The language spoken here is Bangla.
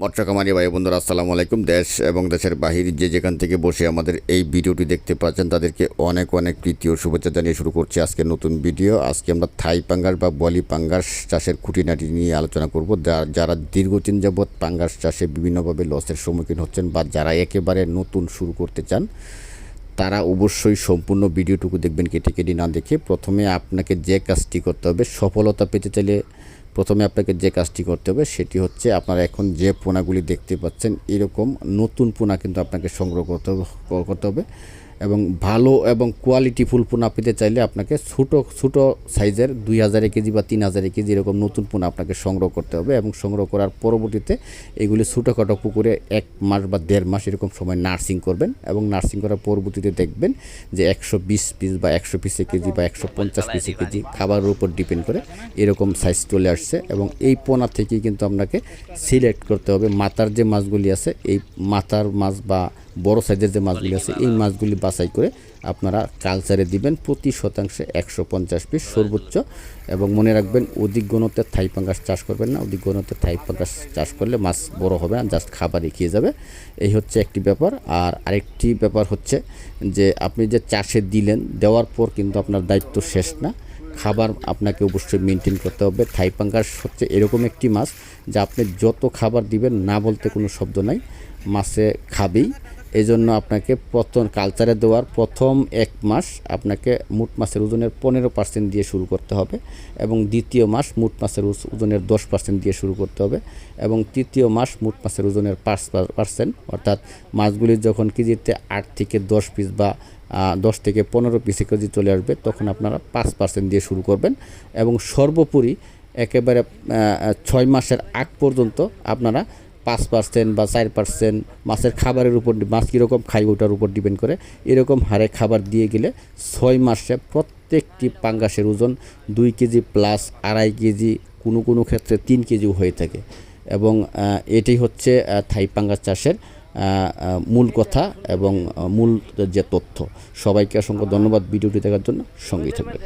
মৎস্যকামারী ভাই বন্ধুরা, আসসালামু আলাইকুম। দেশ এবং দেশের বাহির যে যেখান থেকে বসে আমাদের এই ভিডিওটি দেখতে পাচ্ছেন, তাদেরকে অনেক অনেক ও শুভেচ্ছা জানিয়ে শুরু করছি আজকে নতুন ভিডিও। আজকে আমরা থাই পাঙ্গাস বা বলি পাঙ্গাস চাষের খুঁটিনাটি নিয়ে আলোচনা করব। যারা দীর্ঘদিন যাবৎ পাঙ্গাস চাষে বিভিন্নভাবে লসের সম্মুখীন হচ্ছেন বা যারা একেবারে নতুন শুরু করতে চান, তারা অবশ্যই সম্পূর্ণ ভিডিওটুকু দেখবেন কেটে কেটে না দেখে। প্রথমে আপনাকে যে কাজটি করতে হবে, সফলতা পেতে চাইলে প্রথমে আপনাকে যে কাজটি করতে হবে সেটি হচ্ছে আপনারা এখন যে পোনাগুলি দেখতে পাচ্ছেন, এরকম নতুন পোনা কিন্তু আপনাকে সংগ্রহ করতে করতে হবে। এবং ভালো এবং কোয়ালিটি ফুল পোনা পেতে চাইলে আপনাকে ছোটো ছোটো সাইজের দুই হাজার কেজি বা তিন হাজার কেজি এরকম নতুন পোনা আপনাকে সংগ্রহ করতে হবে এবং সংগ্রহ করার পরবর্তীতে এগুলি ছোটোখাটো পুকুরে এক মাস বা দেড় মাস এরকম সময় নার্সিং করবেন এবং নার্সিং করার পরবর্তীতে দেখবেন যে একশো বিশ পিস বা একশো পিসে কেজি বা একশো পঞ্চাশ পিসে কেজি খাবারের উপর ডিপেন্ড করে এরকম সাইজ চলে আসছে এবং এই পোনা থেকেই কিন্তু আপনাকে সিলেক্ট করতে হবে। মাথার যে মাছগুলি আছে, এই মাথার মাছ বা বড় সাইজের যে মাছগুলি আছে এই মাছগুলি বাছাই করে আপনারা কালচারে দিবেন প্রতি শতাংশে একশো পঞ্চাশ পিস সর্বোচ্চ। এবং মনে রাখবেন অধিক গণতের থাই পাঙ্গাস চাষ করবেন না অধিক গণতের থাই পাঙ্গাস চাষ করলে মাছ বড় হবে না জাস্ট খাবারই খেয়ে যাবে। এই হচ্ছে একটি ব্যাপার। আর আরেকটি ব্যাপার হচ্ছে যে আপনি যে চাষে দিলেন দেওয়ার পর কিন্তু আপনার দায়িত্ব শেষ না। খাবার আপনাকে অবশ্যই মেনটেন করতে হবে। থাই পাঙ্গাস হচ্ছে এরকম একটি মাছ যা আপনি যত খাবার দিবেন না বলতে কোনো শব্দ নাই। মাছে খাবেই। এই জন্য আপনাকে প্রথম কালচারে দেওয়ার প্রথম এক মাস আপনাকে মুট মাছের ওজনের পনেরো পার্সেন্ট দিয়ে শুরু করতে হবে এবং দ্বিতীয় মাস মুট মাছের ওজনের দশ পার্সেন্ট দিয়ে শুরু করতে হবে এবং তৃতীয় মাস মুট মাছের ওজনের পাঁচ পার্সেন্ট অর্থাৎ মাছগুলি যখন কেজিতে আট থেকে দশ পিস বা দশ থেকে পনেরো পিসে কেজি চলে আসবে, তখন আপনারা পাঁচ পার্সেন্ট দিয়ে শুরু করবেন এবং সর্বোপরি একেবারে ছয় মাসের আগ পর্যন্ত আপনারা পাঁচ পার্সেন্ট বা চার পার্সেন্ট মাছের খাবারের উপর মাছ কীরকম খাই ওটার উপর ডিপেন্ড করে। এরকম হারে খাবার দিয়ে গেলে ছয় মাসে প্রত্যেকটি পাঙ্গাসের ওজন দুই কেজি প্লাস আড়াই কেজি কোনো কোনো ক্ষেত্রে তিন কেজিও হয়ে থাকে। এবং এটাই হচ্ছে থাই পাঙ্গাস চাষের মূল কথা এবং মূল যে তথ্য। সবাইকে অসংখ্য ধন্যবাদ ভিডিওটি দেখার জন্য। সঙ্গেই থাকবে